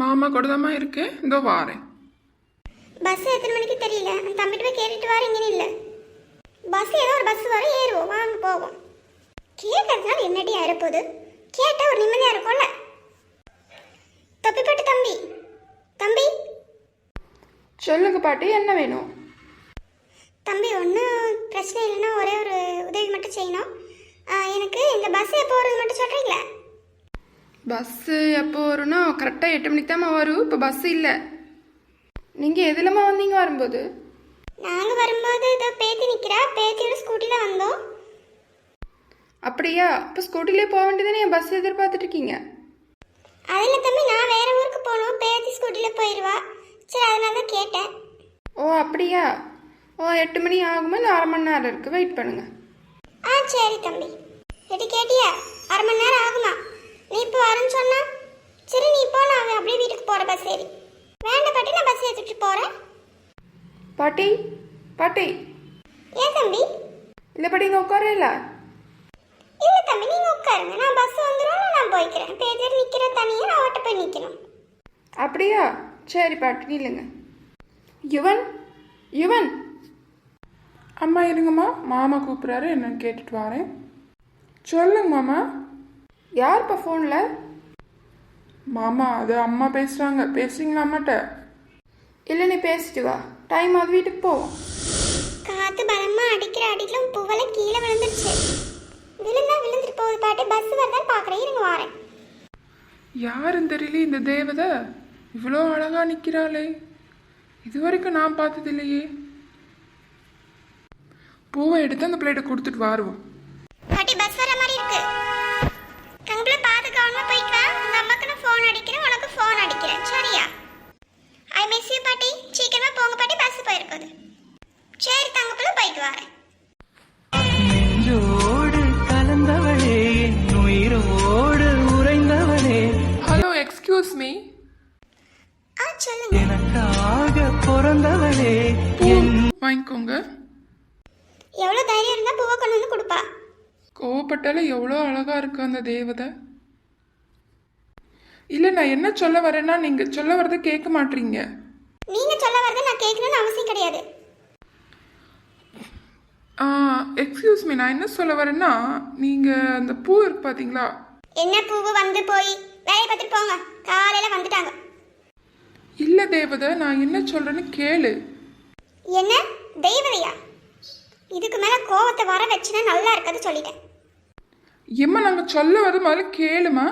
மாமா கூட தாம்மா இருக்கேன் இதோ வாரேன். பஸ் எத்தனை மணிக்கு தெரியல. அந்த தம்பிட்டு போய் கேட்டுட்டு வரீங்கன்னு இல்லை. பஸ் ஏதோ ஒரு பஸ் வரும் ஏறுவோம். வாங்க போவோம். கேட்கறதுனால என்னடி ஆயிரப்போகுது? கேட்டால் ஒரு நிம்மதியாக இருக்கும்ல? தொப்பிப்பட்டு தம்பி. தம்பி? சொல்லுங்க பாட்டி என்ன வேணும்? தம்பி ஒன்றும் பிரச்சனை இல்லைன்னா ஒரே ஒரு உதவி மட்டும் செய்யணும். எனக்கு இந்த பஸ் எப்போ சொல்கிறீங்களா பஸ்ஸு எப்போ வரும்னா கரெக்டாக எட்டு மணிக்கு தாம்மா வரும். இப்போ பஸ் இல்லை. நீங்கள் எதுலம்மா வந்தீங்க வரும்போது? நாங்கள் வரும்போது இதோ பேத்தி நிற்கிறா பேத்தியோட ஸ்கூட்டியில் வந்தோம். அப்படியா? இப்போ ஸ்கூட்டிலே போக வேண்டியதானே? பஸ் எதிர்பார்த்துட்டு இருக்கீங்க? அதில் தம்பி நான் வேற ஊருக்கு போகணும். பேத்தி ஸ்கூட்டியில் போயிடுவா சரி அதனால தான் கேட்டேன். ஓ அப்படியா? ஓ எட்டு மணி ஆகுமா? இல்லை அரை மணி நேரம் இருக்குது வெயிட் பண்ணுங்கள் ஆ சரி தம்பி எட்டு கேட்டியா அரை மணி நேரம் ஆகுமா நீ இப்போ வரேன்னு சொன்னா சரி நீ இப்போ நான் அப்படியே வீட்டுக்கு போகிற பஸ் ஏறி வேண்டாம் பாட்டி நான் பஸ் ஏற்றிட்டு போகிறேன் பாட்டி பாட்டி. ஏன் தம்பி? இல்லை பாட்டி இங்கே உட்காரல இல்லை? தம்பி நீங்கள் உட்காருங்க. நான் பஸ் வந்துடும் நான் போய்க்கிறேன். பேஜர் நிற்கிற தனியாக நான் ஓட்ட போய் நிற்கணும் அப்படியா? சரி பாட்டி நில்லுங்க யுவன் யுவன். அம்மா இருங்கம்மா. மாமா கூப்பிட்றாரு என்னன்னு கேட்டுட்டு வரேன். சொல்லுங்க மாமா. யார்ப்பா ஃபோனில் மாமா அது அம்மா பேசுகிறாங்க பேசுறீங்களா அம்மாட்ட? இல்லை நீ பேசிட்டு வா. டைம் ஆகுது வீட்டுக்கு போவோம் காற்று பலமாக அடிக்கிற அடிக்கலும் பூவெல்லாம் கீழே விழுந்துருச்சு. விழுந்தா விழுந்துட்டு போகுது பாட்டி. பஸ் வருதான்னு பார்க்குறேன் இருங்க வரேன். யாருன்னு தெரியல இந்த தேவதை. இவ்வளோ அழகா நிற்கிறாளே இது வரைக்கும் நான் பார்த்தது இல்லையே பூவை எடுத்து அந்த பிளேட்டை கொடுத்துட்டு வருவோம். யூ பாட்டி சீக்கிரமா போங்க பாட்டி பஸ் போயிருக்குது சரி தங்கக்குள்ள போயிட்டு வரேன். நெஞ்சோடு கலந்தவளே உயிரோடு உறைந்தவளே. ஹலோ எக்ஸ்கியூஸ் மீ ஆ சொல்லுங்க. எனக்காக பிறந்தவளே என் வாங்கிக்கோங்க. எவ்வளோ தைரியம் இருந்தா பூவை கொண்டு வந்து கொடுப்பா. கோவப்பட்டால எவ்வளோ அழகா இருக்கு அந்த தேவதை. இல்லை நான் என்ன சொல்ல வரேன்னா நீங்கள் சொல்ல வரதை கேட்க மாட்டீங்க. நீங்க சொல்ல வரதை நான் கேட்கணும்னு அவசியம் கிடையாது. எக்ஸ்கியூஸ் மீ நான் என்ன சொல்ல வரேன்னா நீங்கள் அந்த பூ இருக்கு பார்த்தீங்களா என்ன பூவு வந்து போய்? வேலையை பார்த்துட்டு போங்க. காலையில வந்துட்டாங்க. இல்லை தேவதை நான் என்ன சொல்கிறேன்னு கேளு. என்ன? தெய்வதையா இதுக்கு மேல கோவத்தை வர வச்சுனா நல்லா இருக்காது சொல்லிட்டேன். எம்மா நாங்கள் சொல்ல வர முதல்ல கேளுமா?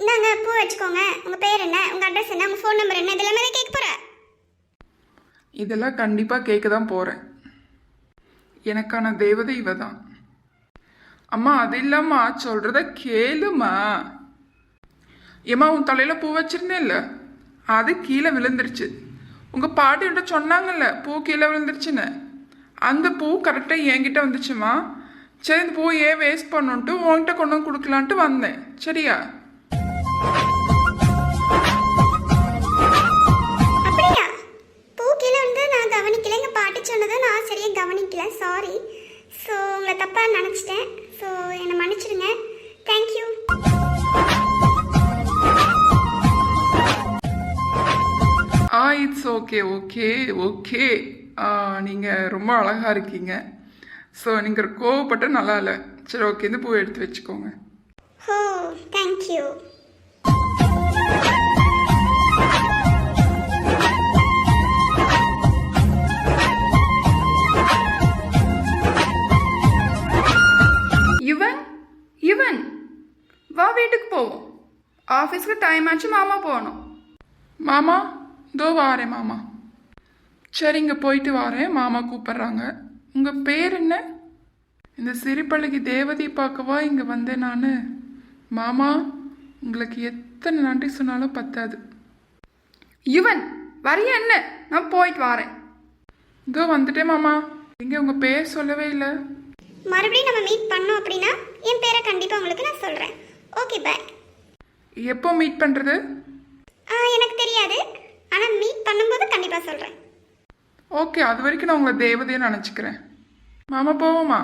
இந்தாங்க பூ வச்சுக்கோங்க. உங்கள் பேர் என்ன? உங்கள் அட்ரஸ் என்ன? உங்கள் ஃபோன் நம்பர் என்ன? இதெல்லாமே தான் கேட்க போகிறேன் இதெல்லாம் கண்டிப்பாக கேட்க தான் போகிறேன் எனக்கான தேவதை இவ தான் அம்மா அது இல்லம்மா சொல்கிறத கேளுமா? ஏம்மா உன் தலையில் பூ வச்சிருந்தேன்ல அது கீழே விழுந்துருச்சு. உங்கள் பாட்டியோட சொன்னாங்கல்ல பூ கீழே விழுந்துருச்சுன்னு. அந்த பூ கரெக்டாக என்கிட்ட வந்துச்சுமா? சரி இந்த பூ ஏன் வேஸ்ட் பண்ணுன்ட்டு உன்கிட்ட கொண்டு வந்து கொடுக்கலான்ட்டு வந்தேன். சரியா? அப்படியா? பூ கீழே வந்து நான் கவனிக்கல. எங்க பாட்டி சொன்னதை நான் சரியா கவனிக்கல. சாரி ஸோ உங்களை தப்பா நினச்சிட்டேன். ஸோ என்னை மன்னிச்சிடுங்க. Thank you ah it's okay okay okay நீங்கள் ரொம்ப அழகாக இருக்கீங்க. ஸோ நீங்கள் கோவப்பட்டு நல்லா இல்லை. சரி ஓகே இந்த பூ எடுத்து வச்சுக்கோங்க. ஹோ தேங்க்யூ ஆஃபீஸ்க்கு டைம் ஆச்சு மாமா போகணும் மாமா இதோ வாரேன் மாமா சரிங்க போயிட்டு வாரேன் மாமா கூப்பிட்றாங்க உங்கள் பேர் என்ன இந்த சிரிப்பழகி தேவதி பார்க்கவா இங்கே வந்தேன் நான் மாமா உங்களுக்கு எத்தனை நன்றி சொன்னாலும் பத்தாது யுவன் வரைய என்ன நான் போயிட்டு வரேன் இதோ வந்துட்டேன் மாமா இங்கே உங்கள் பேர் சொல்லவே இல்லை மறுபடியும் நம்ம மீட் பண்ணோம் அப்படின்னா என் பேரை கண்டிப்பா உங்களுக்கு நான் சொல்றேன் ஓகே பாய் எப்போ மீட் பண்ணுறது ஆ எனக்கு தெரியாது. ஆனா மீட் பண்ணும்போது கண்டிப்பா சொல்றேன். ஓகே அது வரைக்கும் நான் உங்களை தேவதையை நினச்சிக்கிறேன். மாமா போவோமா?